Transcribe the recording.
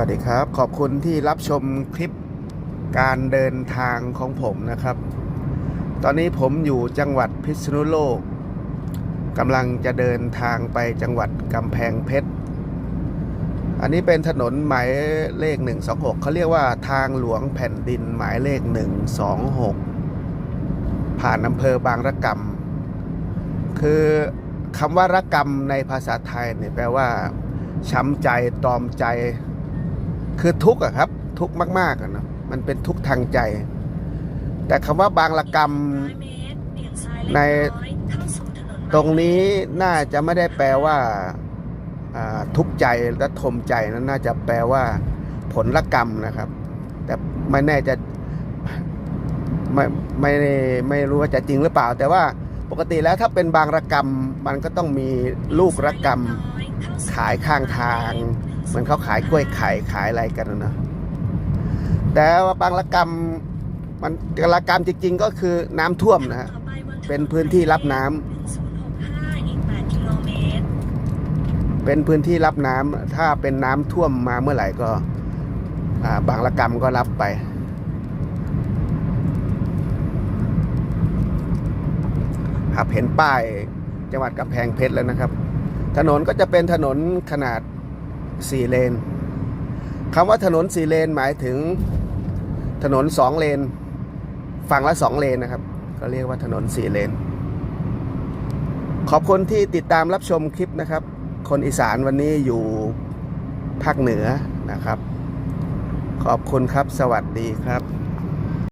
วัสดีครับ ขอบคุณที่รับชมคลิปการเดินทางของผมนะครับ ตอนนี้ผมอยู่จังหวัดพิษณุโลกกำลังจะเดินทางไปจังหวัดกำแพงเพชร อันนี้เป็นถนนหมายเลข 126เขาเรียกว่าทางหลวงแผ่นดินหมายเลข 126 ผ่านอำเภอบางระกำคือคำว่าระกำในภาษาไทยเนี่ยแปลว่าช้ำใจตรอมใจ คือทุกข์อะครับ ทุกข์มากๆอะเนอะมันเป็นทุกข์ทางใจ แต่คำว่าบางละกรรม ใน ตรงนี้น่าจะไม่ได้แปลว่าอ่าทุกข์ใจและทมใจนั้นน่าจะแปลว่า ผลละกรรมนะครับ แต่ไม่แน่จะไม่ไม่ได้ไม่รู้ว่าจะจริงหรือเปล่า แต่ว่าปกติแล้วถ้าเป็นบางระกรรม มันก็ต้องมีลูกระกรรมขายข้างทาง เหมือนเขาขายกล้วยไข่ขายอะไรกันนะแต่ว่าบางละกรรมมันละกรรมจริง ๆ ก็คือน้ำท่วมนะฮะเป็นพื้นที่รับน้ำเป็นพื้นที่รับน้ำถ้าเป็นน้ำท่วมมาเมื่อไหร่ก็บางละกรรมก็รับไปครับเห็นป้ายจังหวัดกำแพงเพชรแล้วนะครับ ถนนก็จะเป็นถนนขนาด สี่เลนคำว่าถนนสี่เลนหมายถึงถนนสองเลน ฝั่งละสองเลนนะครับ ก็เรียกว่าถนนสี่เลน ขอบคุณที่ติดตามรับชมคลิปนะครับ คนอีสานวันนี้อยู่ภาคเหนือนะครับ ขอบคุณครับ สวัสดีครับ